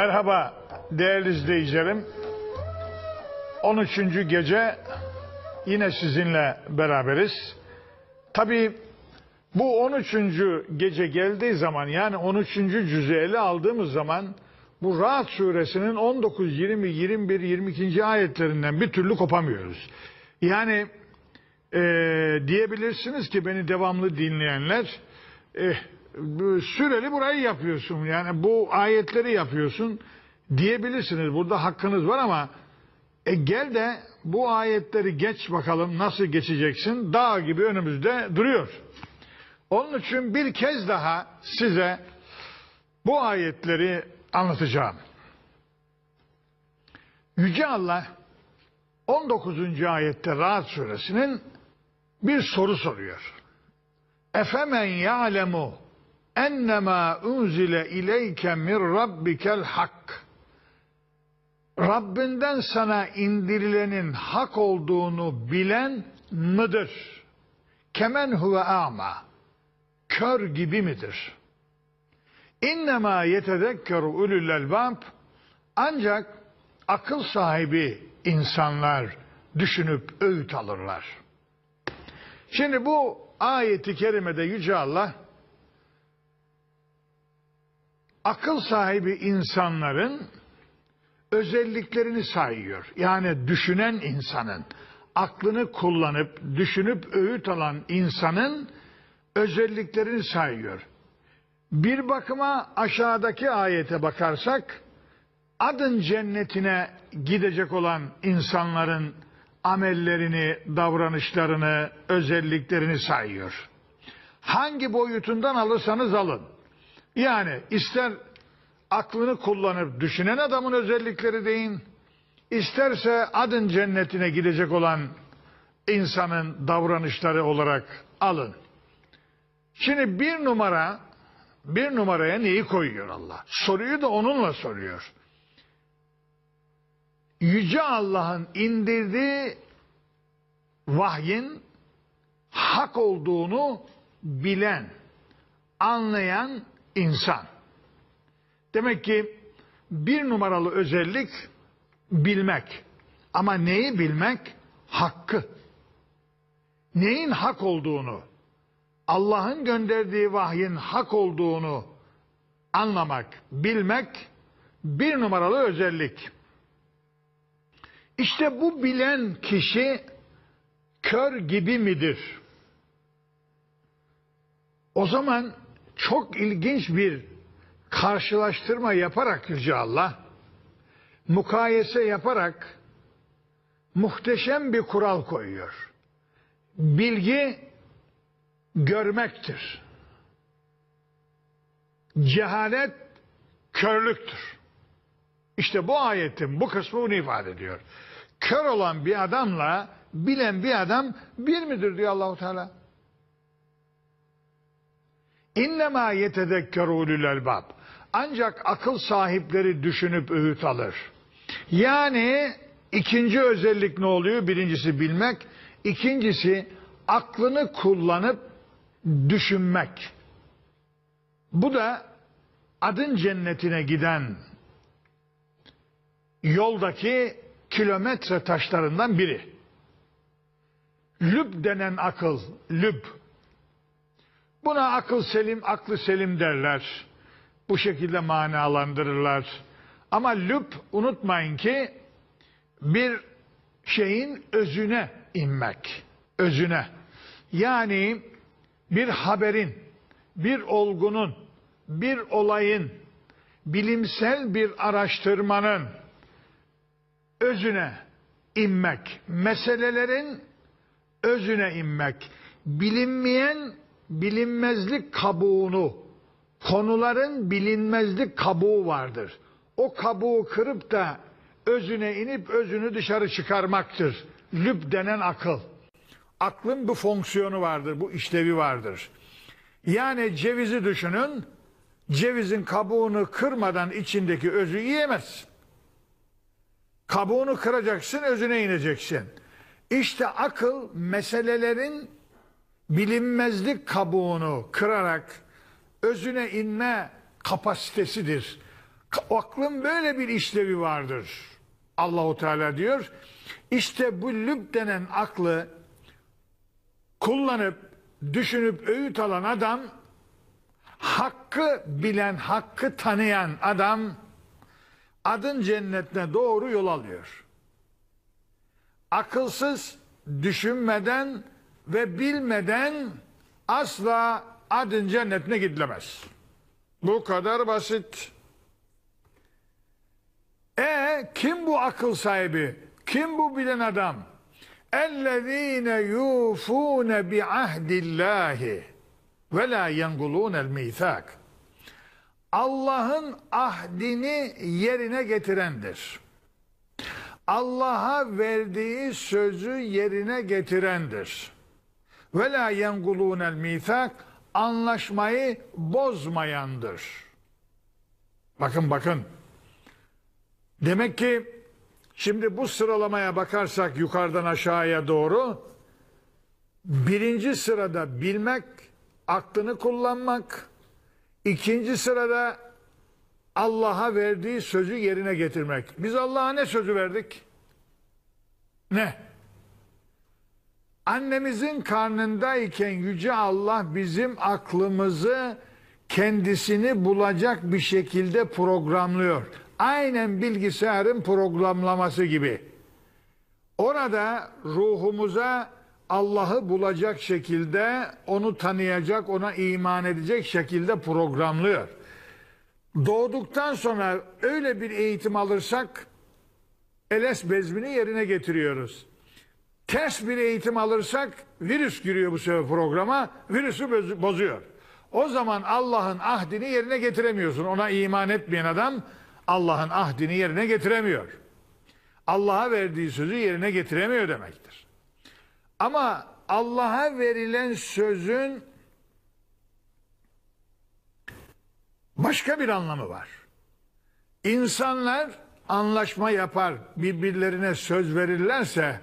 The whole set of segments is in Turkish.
Merhaba değerli izleyicilerim. 13. gece yine sizinle beraberiz. Tabii bu 13. gece geldiği zaman yani 13. cüzü ele aldığımız zaman bu Rahat suresinin 19, 20, 21, 22. ayetlerinden bir türlü kopamıyoruz. Yani e, diyebilirsiniz ki beni devamlı dinleyenler e, bu süreli burayı yapıyorsun yani bu ayetleri yapıyorsun diyebilirsiniz burada hakkınız var ama e, gel de bu ayetleri geç bakalım nasıl geçeceksin dağ gibi önümüzde duruyor. Onun için bir kez daha size bu ayetleri anlatacağım. Yüce Allah 19. ayette Rahat suresinin bir soru soruyor. Efemen ya'lemu ennemâ unzile ileyke min rabbikel hak. Rabbinden sana indirilenin hak olduğunu bilen mıdır? Kemen huve ama. Kör gibi midir? İnnemâ yetedekkeru ulul elbab. Ancak akıl sahibi insanlar düşünüp öğüt alırlar. Şimdi bu ayeti kerimede Yüce Allah akıl sahibi insanların özelliklerini sayıyor. Yani düşünen insanın, aklını kullanıp, düşünüp öğüt alan insanın özelliklerini sayıyor. Bir bakıma aşağıdaki ayete bakarsak, adın cennetine gidecek olan insanların amellerini, davranışlarını, özelliklerini sayıyor. Hangi boyutundan alırsanız alın. Yani ister aklını kullanıp düşünen adamın özellikleri deyin, isterse adın cennetine gidecek olan insanın davranışları olarak alın. Şimdi bir numara, bir numaraya neyi koyuyor Allah? Soruyu da onunla soruyor. Yüce Allah'ın indirdiği vahyin hak olduğunu bilen, anlayan insan. Demek ki bir numaralı özellik bilmek. Ama neyi bilmek? Hakkı. Neyin hak olduğunu, Allah'ın gönderdiği vahyin hak olduğunu anlamak, bilmek bir numaralı özellik. İşte bu bilen kişi kör gibi midir? O zaman çok ilginç bir karşılaştırma yaparak Yüce Allah, mukayese yaparak muhteşem bir kural koyuyor. Bilgi görmektir. Cehalet körlüktür. İşte bu ayetin bu kısmı bunu ifade ediyor. Kör olan bir adamla bilen bir adam bir midir diyor Allahu Teala. İnnemâ yetedekkeru ulul elbab. Ancak akıl sahipleri düşünüp öğüt alır. Yani ikinci özellik ne oluyor? Birincisi bilmek, ikincisi aklını kullanıp düşünmek. Bu da adın cennetine giden yoldaki kilometre taşlarından biri. Lüb denen akıl, lüb. Buna akıl selim, aklı selim derler. Bu şekilde manalandırırlar. Ama lüb unutmayın ki bir şeyin özüne inmek. Özüne. Yani bir haberin, bir olgunun, bir olayın, bilimsel bir araştırmanın özüne inmek, meselelerin özüne inmek, bilinmeyen bilinmezlik kabuğunu, konuların bilinmezlik kabuğu vardır. O kabuğu kırıp da özüne inip özünü dışarı çıkarmaktır. Lüb denen akıl. Aklın bu fonksiyonu vardır, bu işlevi vardır. Yani cevizi düşünün, cevizin kabuğunu kırmadan içindeki özü yiyemezsin. Kabuğunu kıracaksın, özüne ineceksin. İşte akıl meselelerin bilinmezlik kabuğunu kırarak özüne inme kapasitesidir. Aklın böyle bir işlevi vardır. Allahu Teala diyor. İşte bu lüb denen aklı kullanıp düşünüp öğüt alan adam hakkı bilen, hakkı tanıyan adam adın cennetine doğru yol alıyor. Akılsız, düşünmeden ve bilmeden asla adın cennetine gidilemez. Bu kadar basit. E kim bu akıl sahibi? Kim bu bilen adam? Ellezine yufune bi ahdillahi ve la yengulunel mithak. Allah'ın ahdini yerine getirendir. Allah'a verdiği sözü yerine getirendir. Ve la yengulunel mithak anlaşmayı bozmayandır. Bakın bakın. Demek ki şimdi bu sıralamaya bakarsak yukarıdan aşağıya doğru birinci sırada bilmek, aklını kullanmak, ikinci sırada Allah'a verdiği sözü yerine getirmek. Biz Allah'a ne sözü verdik? Ne? Annemizin karnındayken Yüce Allah bizim aklımızı kendisini bulacak bir şekilde programlıyor. Aynen bilgisayarın programlaması gibi. Orada ruhumuza Allah'ı bulacak şekilde, onu tanıyacak, ona iman edecek şekilde programlıyor. Doğduktan sonra öyle bir eğitim alırsak eles bezmini yerine getiriyoruz. Ters bir eğitim alırsak virüs giriyor bu sefer programa, virüsü boz- bozuyor. O zaman Allah'ın ahdini yerine getiremiyorsun. Ona iman etmeyen adam Allah'ın ahdini yerine getiremiyor. Allah'a verdiği sözü yerine getiremiyor demektir. Ama Allah'a verilen sözün başka bir anlamı var. İnsanlar anlaşma yapar, birbirlerine söz verirlerse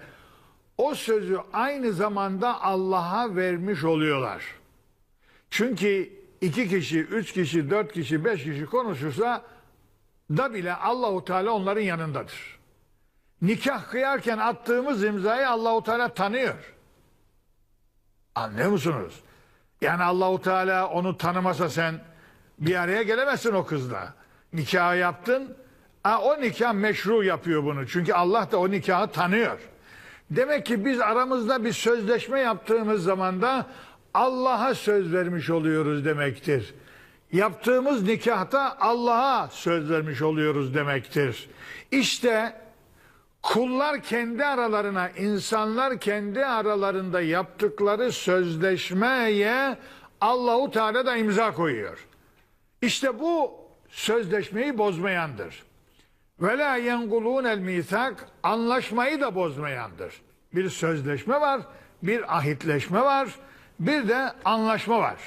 o sözü aynı zamanda Allah'a vermiş oluyorlar. Çünkü iki kişi, üç kişi, dört kişi, beş kişi konuşursa da bile Allahu Teala onların yanındadır. Nikah kıyarken attığımız imzayı Allahu Teala tanıyor. Anlıyor musunuz? Yani Allahu Teala onu tanımasa sen bir araya gelemezsin o kızla. Nikah yaptın. Ha, o nikah meşru yapıyor bunu. Çünkü Allah da o nikahı tanıyor. Demek ki biz aramızda bir sözleşme yaptığımız zaman da Allah'a söz vermiş oluyoruz demektir. Yaptığımız nikahta Allah'a söz vermiş oluyoruz demektir. İşte kullar kendi aralarına, insanlar kendi aralarında yaptıkları sözleşmeye Allahu Teala da imza koyuyor. İşte bu sözleşmeyi bozmayandır. Ve la yengulûnel mithak anlaşmayı da bozmayandır. Bir sözleşme var, bir ahitleşme var, bir de anlaşma var.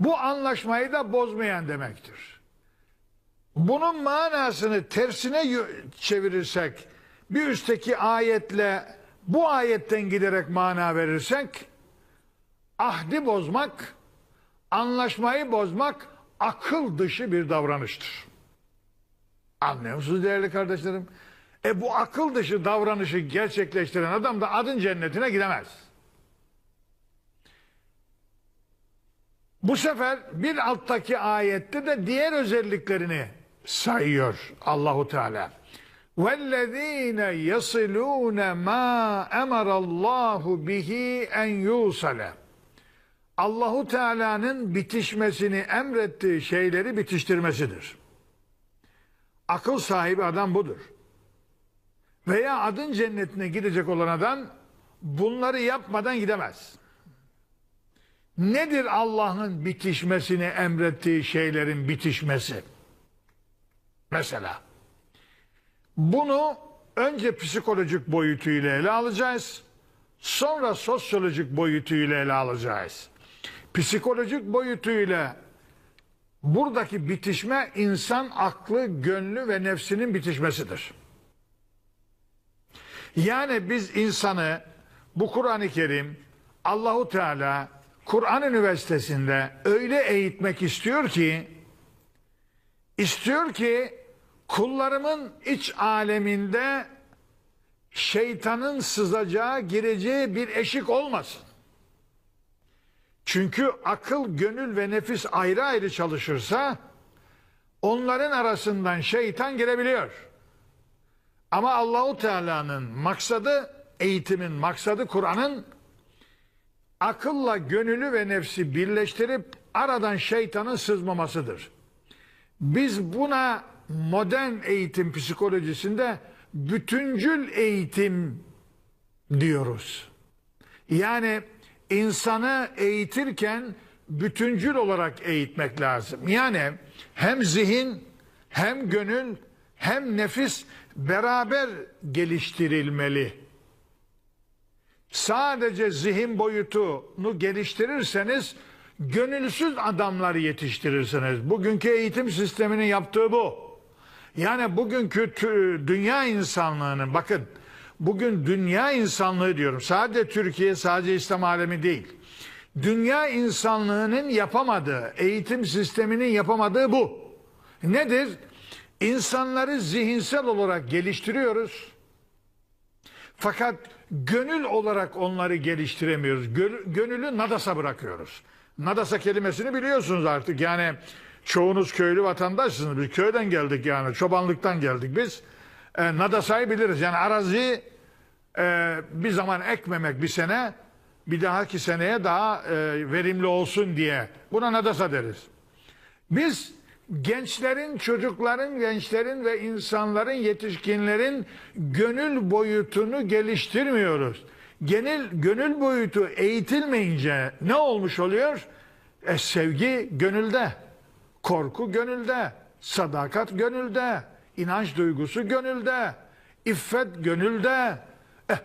Bu anlaşmayı da bozmayan demektir. Bunun manasını tersine çevirirsek, bir üstteki ayetle bu ayetten giderek mana verirsek, ahdi bozmak, anlaşmayı bozmak akıl dışı bir davranıştır. Anlıyor musunuz değerli kardeşlerim? E bu akıl dışı davranışı gerçekleştiren adam da adın cennetine gidemez. Bu sefer bir alttaki ayette de diğer özelliklerini sayıyor Allahu Teala. وَالَّذ۪ينَ يَصِلُونَ مَا اَمَرَ اللّٰهُ بِهِ اَنْ يُوصَلَ Allahu Teala'nın bitişmesini emrettiği şeyleri bitiştirmesidir. Akıl sahibi adam budur. Veya adın cennetine gidecek olan adam bunları yapmadan gidemez. Nedir Allah'ın bitişmesini emrettiği şeylerin bitişmesi? Mesela bunu önce psikolojik boyutuyla ele alacağız. Sonra sosyolojik boyutuyla ele alacağız. Psikolojik boyutuyla buradaki bitişme insan aklı, gönlü ve nefsinin bitişmesidir. Yani biz insanı bu Kur'an-ı Kerim Allahu Teala Kur'an Üniversitesi'nde öyle eğitmek istiyor ki İstiyor ki kullarımın iç aleminde şeytanın sızacağı, gireceği bir eşik olmasın. Çünkü akıl, gönül ve nefis ayrı ayrı çalışırsa onların arasından şeytan girebiliyor. Ama Allahu Teala'nın maksadı, eğitimin maksadı Kur'an'ın akılla gönülü ve nefsi birleştirip aradan şeytanın sızmamasıdır. Biz buna modern eğitim psikolojisinde bütüncül eğitim diyoruz. Yani insanı eğitirken bütüncül olarak eğitmek lazım. Yani hem zihin hem gönül hem nefis beraber geliştirilmeli. Sadece zihin boyutunu geliştirirseniz gönülsüz adamlar yetiştirirsiniz. Bugünkü eğitim sisteminin yaptığı bu. Yani bugünkü dünya insanlığının bakın bugün dünya insanlığı diyorum. Sadece Türkiye, sadece İslam alemi değil. Dünya insanlığının yapamadığı, eğitim sisteminin yapamadığı bu. Nedir? İnsanları zihinsel olarak geliştiriyoruz. Fakat gönül olarak onları geliştiremiyoruz. Gö- Gönülü nadasa bırakıyoruz. Nadasa kelimesini biliyorsunuz artık. Yani çoğunuz köylü vatandaşsınız. Biz köyden geldik yani. Çobanlıktan geldik biz. E, nadasayı biliriz. Yani araziyi e, bir zaman ekmemek bir sene bir dahaki seneye daha e, verimli olsun diye. Buna nadasa deriz. Biz gençlerin, çocukların, gençlerin ve insanların, yetişkinlerin gönül boyutunu geliştirmiyoruz. Genel gönül boyutu eğitilmeyince ne olmuş oluyor? E, sevgi gönülde, korku gönülde, sadakat gönülde, inanç duygusu gönülde, iffet gönülde. Eh,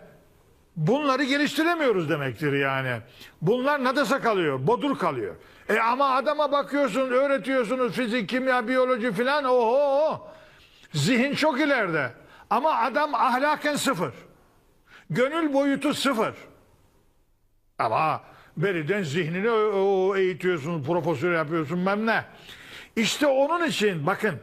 Bunları geliştiremiyoruz demektir yani. Bunlar nadasa kalıyor, bodur kalıyor. E ama adama bakıyorsunuz, öğretiyorsunuz fizik, kimya, biyoloji filan. Oho! Zihin çok ileride. Ama adam ahlaken sıfır. Gönül boyutu sıfır. Ama beriden zihnini eğitiyorsun, profesör yapıyorsun ben. İşte onun için bakın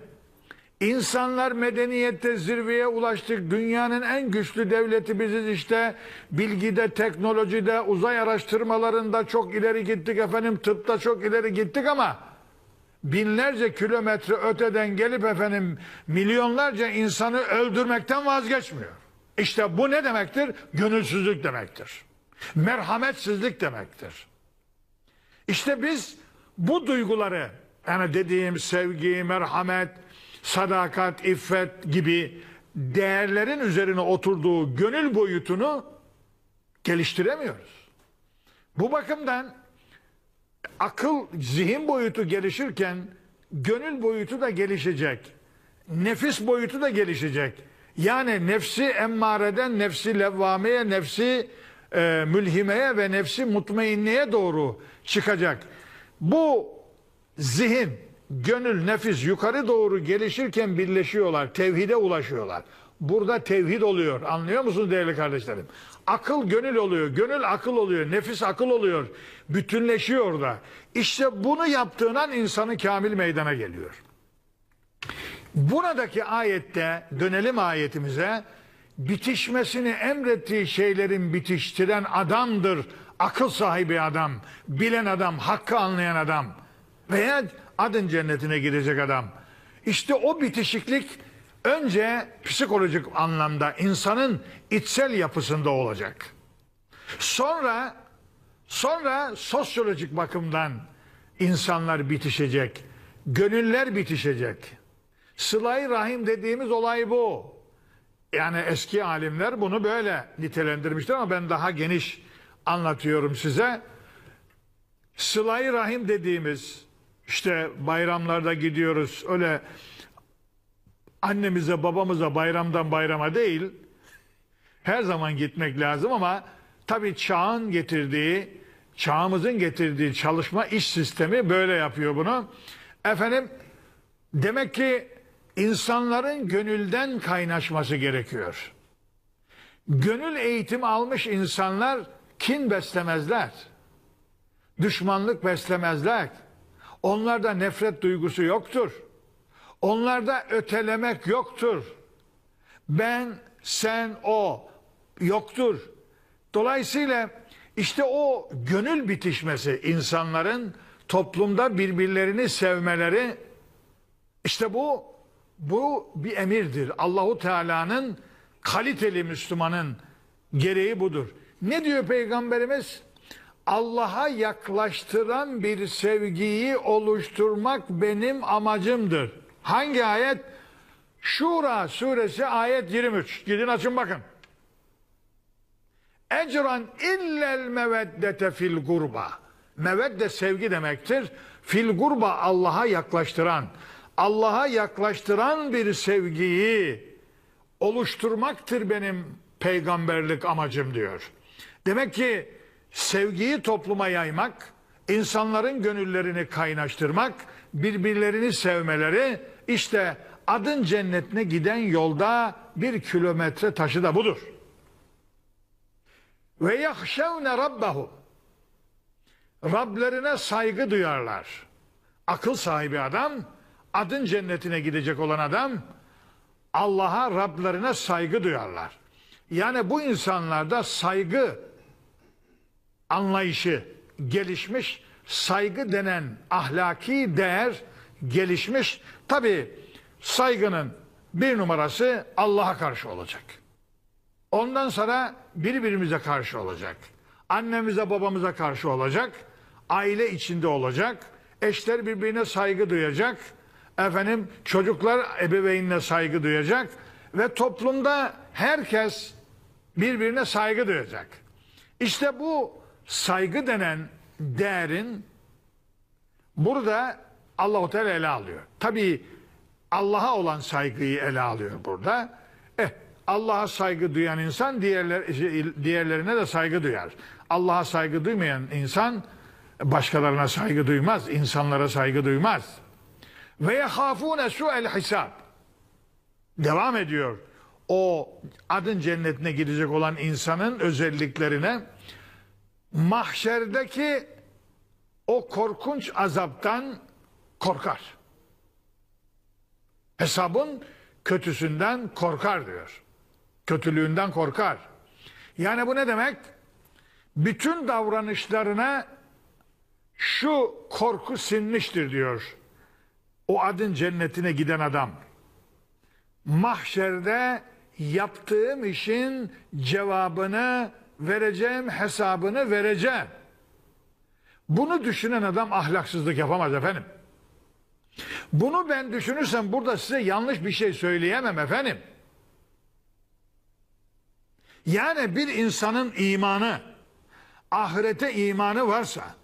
İnsanlar medeniyette zirveye ulaştık. Dünyanın en güçlü devleti biziz işte. Bilgide, teknolojide, uzay araştırmalarında çok ileri gittik efendim. Tıpta çok ileri gittik ama binlerce kilometre öteden gelip efendim milyonlarca insanı öldürmekten vazgeçmiyor. İşte bu ne demektir? Gönülsüzlük demektir. Merhametsizlik demektir. İşte biz bu duyguları yani dediğim sevgi, merhamet, sadakat, iffet gibi değerlerin üzerine oturduğu gönül boyutunu geliştiremiyoruz. Bu bakımdan akıl, zihin boyutu gelişirken gönül boyutu da gelişecek. Nefis boyutu da gelişecek. Yani nefsi emmareden nefsi levvameye, nefsi e, mülhimeye ve nefsi mutmainneye doğru çıkacak. Bu zihin, gönül, nefis yukarı doğru gelişirken birleşiyorlar, tevhide ulaşıyorlar. Burada tevhid oluyor. Anlıyor musunuz değerli kardeşlerim? Akıl gönül oluyor, gönül akıl oluyor, nefis akıl oluyor. Bütünleşiyor da. İşte bunu yaptığın an insanı kamil meydana geliyor. Buradaki ayette dönelim ayetimize bitişmesini emrettiği şeylerin bitiştiren adamdır. Akıl sahibi adam, bilen adam, hakkı anlayan adam veya adın cennetine girecek adam. İşte o bitişiklik önce psikolojik anlamda insanın içsel yapısında olacak. Sonra sonra sosyolojik bakımdan insanlar bitişecek. Gönüller bitişecek. Sıla-i Rahim dediğimiz olay bu. Yani eski alimler bunu böyle nitelendirmiştir ama ben daha geniş anlatıyorum size. Sıla-i Rahim dediğimiz işte bayramlarda gidiyoruz öyle annemize babamıza bayramdan bayrama değil her zaman gitmek lazım ama tabii çağın getirdiği çağımızın getirdiği çalışma iş sistemi böyle yapıyor bunu. Efendim demek ki insanların gönülden kaynaşması gerekiyor. Gönül eğitimi almış insanlar kin beslemezler. Düşmanlık beslemezler. Onlarda nefret duygusu yoktur. Onlarda ötelemek yoktur. Ben, sen, o yoktur. Dolayısıyla işte o gönül bitişmesi insanların toplumda birbirlerini sevmeleri işte bu bu bir emirdir. Allahu Teala'nın kaliteli Müslümanın gereği budur. Ne diyor peygamberimiz? Allah'a yaklaştıran bir sevgiyi oluşturmak benim amacımdır. Hangi ayet? Şura suresi ayet 23. Gidin açın bakın. Ecran illel meveddete fil gurba. Mevedde sevgi demektir. Fil gurba Allah'a yaklaştıran, Allah'a yaklaştıran bir sevgiyi oluşturmaktır benim peygamberlik amacım diyor. Demek ki sevgiyi topluma yaymak, insanların gönüllerini kaynaştırmak, birbirlerini sevmeleri işte adın cennetine giden yolda bir kilometre taşı da budur. Ve yahşevne rabbahum. Rablerine saygı duyarlar. Akıl sahibi adam, adın cennetine gidecek olan adam, Allah'a Rablerine saygı duyarlar. Yani bu insanlarda saygı anlayışı gelişmiş, saygı denen ahlaki değer gelişmiş. Tabi saygının bir numarası Allah'a karşı olacak. Ondan sonra birbirimize karşı olacak. Annemize babamıza karşı olacak. Aile içinde olacak. Eşler birbirine saygı duyacak. Efendim çocuklar ebeveynine saygı duyacak. Ve toplumda herkes birbirine saygı duyacak. İşte bu saygı denen değerin burada Allahu Teala ele alıyor. Tabii Allah'a olan saygıyı ele alıyor burada. Eh Allah'a saygı duyan insan diğerler, diğerlerine de saygı duyar. Allah'a saygı duymayan insan başkalarına saygı duymaz, insanlara saygı duymaz. Ve yehafune su'el hisab. Devam ediyor. O adın cennetine gidecek olan insanın özelliklerine mahşerdeki o korkunç azaptan korkar. Hesabın kötüsünden korkar diyor. Kötülüğünden korkar. Yani bu ne demek? Bütün davranışlarına şu korku sinmiştir diyor. O adın cennetine giden adam. Mahşerde yaptığım işin cevabını vereceğim, hesabını vereceğim. Bunu düşünen adam ahlaksızlık yapamaz efendim. Bunu ben düşünürsem burada size yanlış bir şey söyleyemem efendim. Yani bir insanın imanı, ahirete imanı varsa,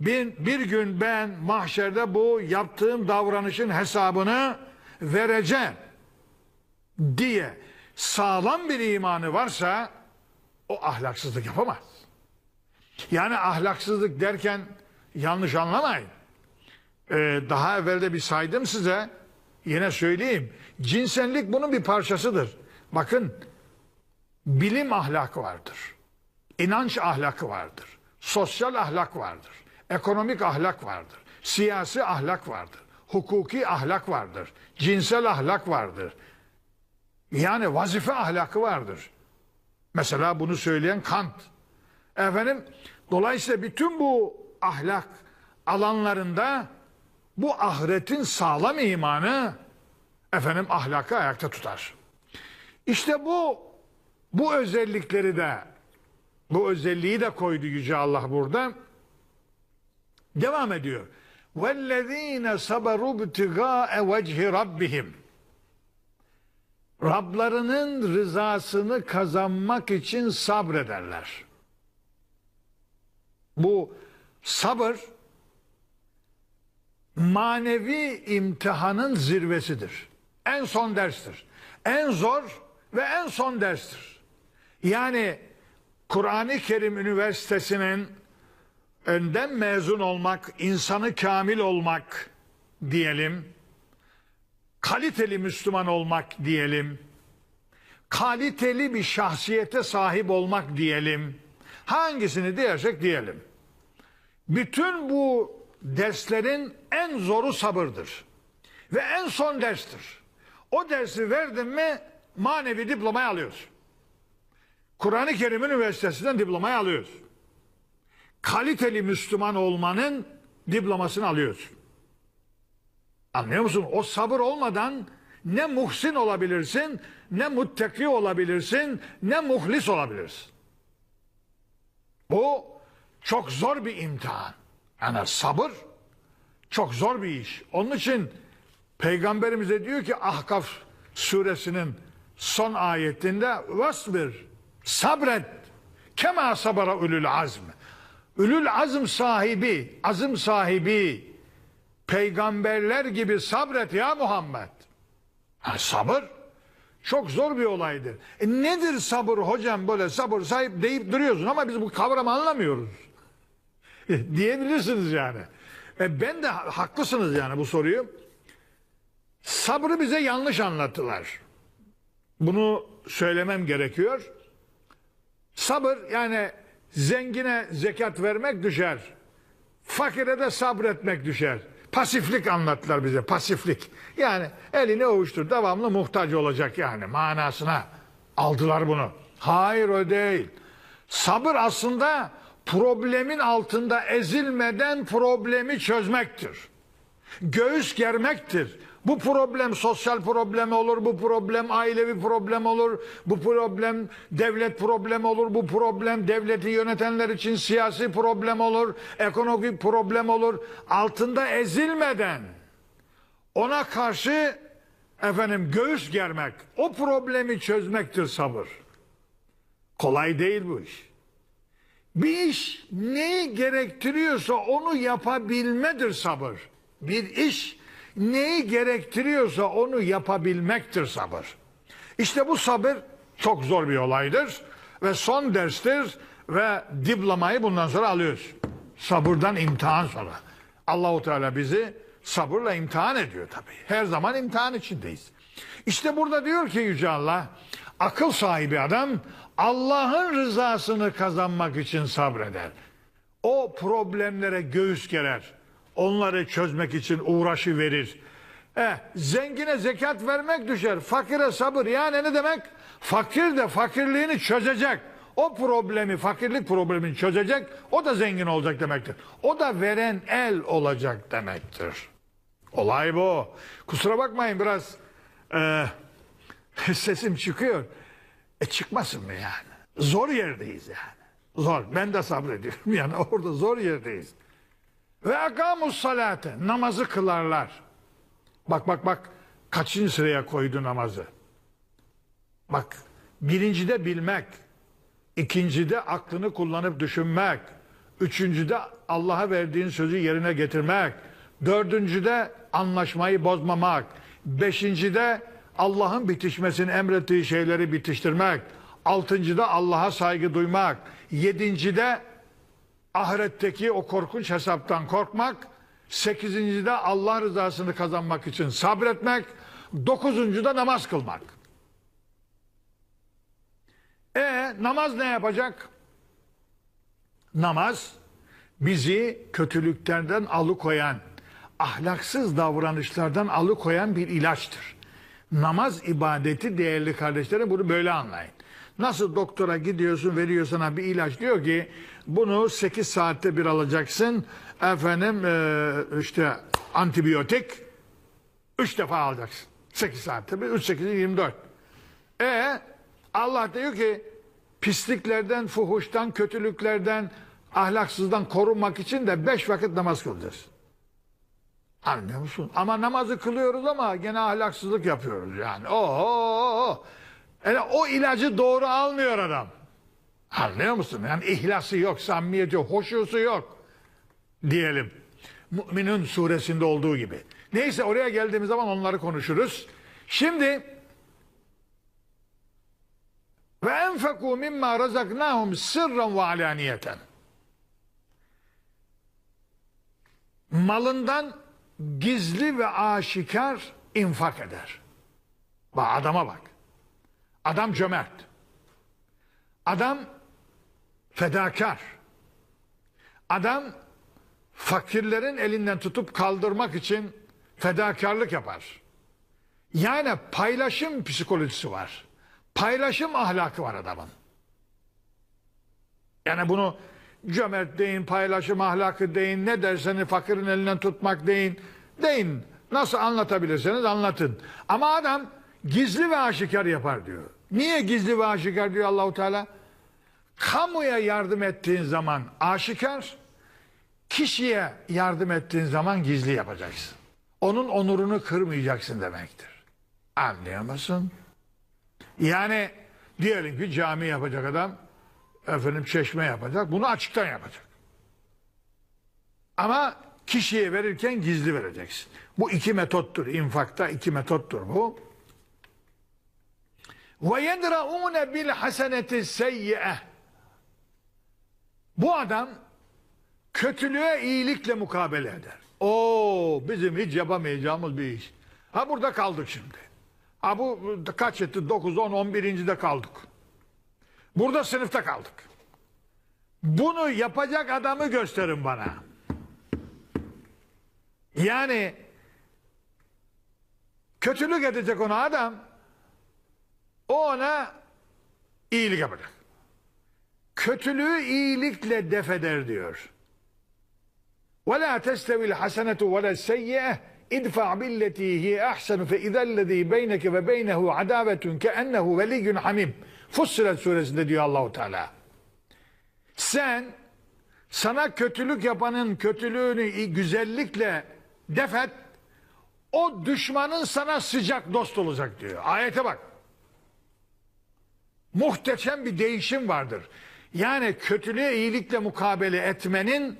bir, bir gün ben mahşerde bu yaptığım davranışın hesabını vereceğim diye sağlam bir imanı varsa o ahlaksızlık yapamaz. Yani ahlaksızlık derken yanlış anlamayın. Ee, daha evvelde bir saydım size. Yine söyleyeyim. Cinsellik bunun bir parçasıdır. Bakın bilim ahlakı vardır. İnanç ahlakı vardır. Sosyal ahlak vardır. Ekonomik ahlak vardır. Siyasi ahlak vardır. Hukuki ahlak vardır. Cinsel ahlak vardır. Yani vazife ahlakı vardır. Mesela bunu söyleyen Kant. Efendim dolayısıyla bütün bu ahlak alanlarında bu ahiretin sağlam imanı efendim ahlakı ayakta tutar. İşte bu bu özellikleri de bu özelliği de koydu yüce Allah burada. Devam ediyor. Vellezine sabaru btigae vecihi rabbihim. Rablarının rızasını kazanmak için sabrederler. Bu sabır manevi imtihanın zirvesidir. En son derstir. En zor ve en son derstir. Yani Kur'an-ı Kerim Üniversitesi'nin önden mezun olmak, insanı kamil olmak diyelim, kaliteli Müslüman olmak diyelim, kaliteli bir şahsiyete sahip olmak diyelim, hangisini diyersek diyelim. Bütün bu derslerin en zoru sabırdır. Ve en son derstir. O dersi verdin mi manevi diplomayı alıyorsun. Kur'an-ı Kerim Üniversitesi'nden diplomayı alıyorsun. Kaliteli Müslüman olmanın diplomasını alıyorsun. Anlıyor musun? O sabır olmadan ne muhsin olabilirsin, ne muttaki olabilirsin, ne muhlis olabilirsin. Bu çok zor bir imtihan. Yani sabır çok zor bir iş. Onun için Peygamberimize diyor ki Ahkaf suresinin son ayetinde vasbir sabret kema sabara ulul azm. Ulul azm sahibi, azım sahibi peygamberler gibi sabret ya Muhammed. Ha, sabır çok zor bir olaydır. E nedir sabır hocam böyle sabır sahip deyip duruyorsun ama biz bu kavramı anlamıyoruz. E, diyebilirsiniz yani. E ben de ha- haklısınız yani bu soruyu. Sabrı bize yanlış anlattılar. Bunu söylemem gerekiyor. Sabır yani zengine zekat vermek düşer. Fakire de sabretmek düşer. Pasiflik anlattılar bize pasiflik. Yani elini ovuştur devamlı muhtaç olacak yani manasına aldılar bunu. Hayır o değil. Sabır aslında problemin altında ezilmeden problemi çözmektir göğüs germektir. Bu problem sosyal problem olur, bu problem ailevi problem olur, bu problem devlet problemi olur, bu problem devleti yönetenler için siyasi problem olur, ekonomik problem olur. Altında ezilmeden ona karşı efendim göğüs germek, o problemi çözmektir sabır. Kolay değil bu iş. Bir iş neyi gerektiriyorsa onu yapabilmedir sabır. Bir iş neyi gerektiriyorsa onu yapabilmektir sabır. İşte bu sabır çok zor bir olaydır ve son derstir ve diplomayı bundan sonra alıyoruz. Sabırdan imtihan sonra. Allahu Teala bizi sabırla imtihan ediyor tabii. Her zaman imtihan içindeyiz. İşte burada diyor ki Yüce Allah, akıl sahibi adam Allah'ın rızasını kazanmak için sabreder. O problemlere göğüs gerer. Onları çözmek için uğraşı verir. Eh, zengine zekat vermek düşer. Fakire sabır. Yani ne demek? Fakir de fakirliğini çözecek. O problemi, fakirlik problemini çözecek. O da zengin olacak demektir. O da veren el olacak demektir. Olay bu. Kusura bakmayın biraz eh, sesim çıkıyor. E çıkmasın mı yani? Zor yerdeyiz yani. Zor. Ben de sabrediyorum. Yani orada zor yerdeyiz. Ve akamus salate. Namazı kılarlar. Bak bak bak. Kaçıncı sıraya koydu namazı? Bak. Birincide bilmek. ikincide aklını kullanıp düşünmek. Üçüncüde Allah'a verdiğin sözü yerine getirmek. Dördüncüde anlaşmayı bozmamak. Beşincide Allah'ın bitişmesini emrettiği şeyleri bitiştirmek. Altıncıda Allah'a saygı duymak. Yedincide ahiretteki o korkunç hesaptan korkmak. Sekizincide Allah rızasını kazanmak için sabretmek. Dokuzuncuda namaz kılmak. E namaz ne yapacak? Namaz bizi kötülüklerden alıkoyan, ahlaksız davranışlardan alıkoyan bir ilaçtır. Namaz ibadeti değerli kardeşlerim bunu böyle anlayın. Nasıl doktora gidiyorsun veriyor sana bir ilaç diyor ki bunu 8 saatte bir alacaksın. Efendim e, işte antibiyotik 3 defa alacaksın. 8 saatte bir 3 8 24. E Allah diyor ki pisliklerden, fuhuştan, kötülüklerden, ahlaksızdan korunmak için de 5 vakit namaz kılacağız. Anlıyor musun? Ama namazı kılıyoruz ama gene ahlaksızlık yapıyoruz yani. Oho! Yani o ilacı doğru almıyor adam. Anlıyor musun? Yani ihlası yok, samimiyeti yok, hoşusu yok. Diyelim. Müminun suresinde olduğu gibi. Neyse oraya geldiğimiz zaman onları konuşuruz. Şimdi ve enfeku mimma razaknahum sırran ve alaniyeten. Malından gizli ve aşikar infak eder. Bak adama bak. Adam cömert. Adam fedakar. Adam fakirlerin elinden tutup kaldırmak için Fedakarlık yapar. Yani paylaşım psikolojisi var. Paylaşım ahlakı var adamın. Yani bunu cömert deyin, paylaşım ahlakı deyin, ne derseniz fakirin elinden tutmak deyin. Deyin. Nasıl anlatabilirseniz anlatın. Ama adam gizli ve aşikar yapar diyor. Niye gizli ve aşikar diyor Allahu Teala? Kamuya yardım ettiğin zaman aşikar, kişiye yardım ettiğin zaman gizli yapacaksın. Onun onurunu kırmayacaksın demektir. Anlıyor musun? Yani diyelim ki cami yapacak adam, efendim çeşme yapacak, bunu açıktan yapacak. Ama kişiye verirken gizli vereceksin. Bu iki metottur. İnfakta iki metottur bu. Ve yedra'une bil haseneti seyyi'e. Bu adam kötülüğe iyilikle mukabele eder. Oo bizim hiç yapamayacağımız bir iş. Ha burada kaldık şimdi. Ha bu kaç etti? 9, 10, 11. de kaldık. Burada sınıfta kaldık. Bunu yapacak adamı gösterin bana. Yani kötülük edecek ona adam o ona iyilik yapacak. Kötülüğü iyilikle defeder diyor. Ve la testevil hasenetu ve la seyyeh idfa billeti hiye ahsenu fe izellezî beyneke ve beynehu adavetun. Fussilet suresinde diyor Allahu Teala. Sen sana kötülük yapanın kötülüğünü güzellikle defet. O düşmanın sana sıcak dost olacak diyor. Ayete bak. Muhteşem bir değişim vardır. Yani kötülüğe iyilikle mukabele etmenin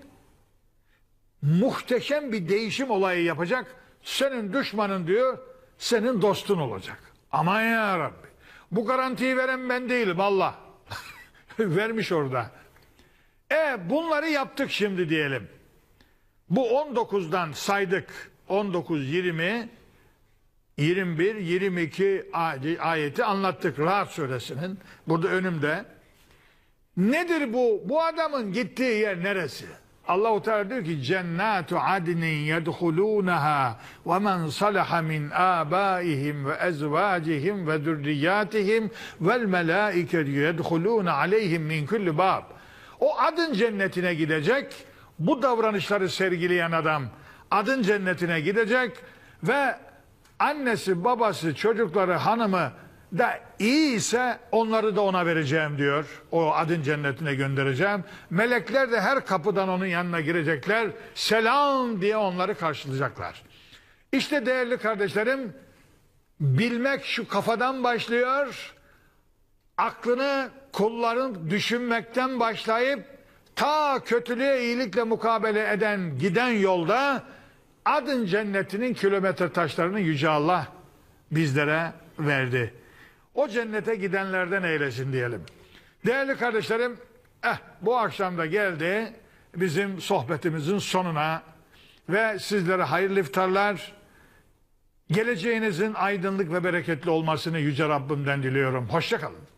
muhteşem bir değişim olayı yapacak. Senin düşmanın diyor, senin dostun olacak. Aman ya Rabbi. Bu garantiyi veren ben değilim Allah. Vermiş orada. E bunları yaptık şimdi diyelim. Bu 19'dan saydık. 19, 20, 21, 22 ay- ayeti anlattık Rahat suresinin. Burada önümde. Nedir bu? Bu adamın gittiği yer neresi? Allahu Teala diyor ki cennatu adnin yedhulunaha ve men salaha min abaihim ve ezvacihim ve zürriyatihim vel melaiketu yedhuluna aleyhim min kulli bab. O adın cennetine gidecek. Bu davranışları sergileyen adam adın cennetine gidecek ve annesi, babası, çocukları, hanımı da iyi ise onları da ona vereceğim diyor. O adın cennetine göndereceğim. Melekler de her kapıdan onun yanına girecekler. Selam diye onları karşılayacaklar. İşte değerli kardeşlerim bilmek şu kafadan başlıyor. Aklını kulların düşünmekten başlayıp ta kötülüğe iyilikle mukabele eden giden yolda adın cennetinin kilometre taşlarını Yüce Allah bizlere verdi. O cennete gidenlerden eylesin diyelim. Değerli kardeşlerim, eh, bu akşam da geldi bizim sohbetimizin sonuna ve sizlere hayırlı iftarlar, geleceğinizin aydınlık ve bereketli olmasını Yüce Rabbimden diliyorum. Hoşçakalın.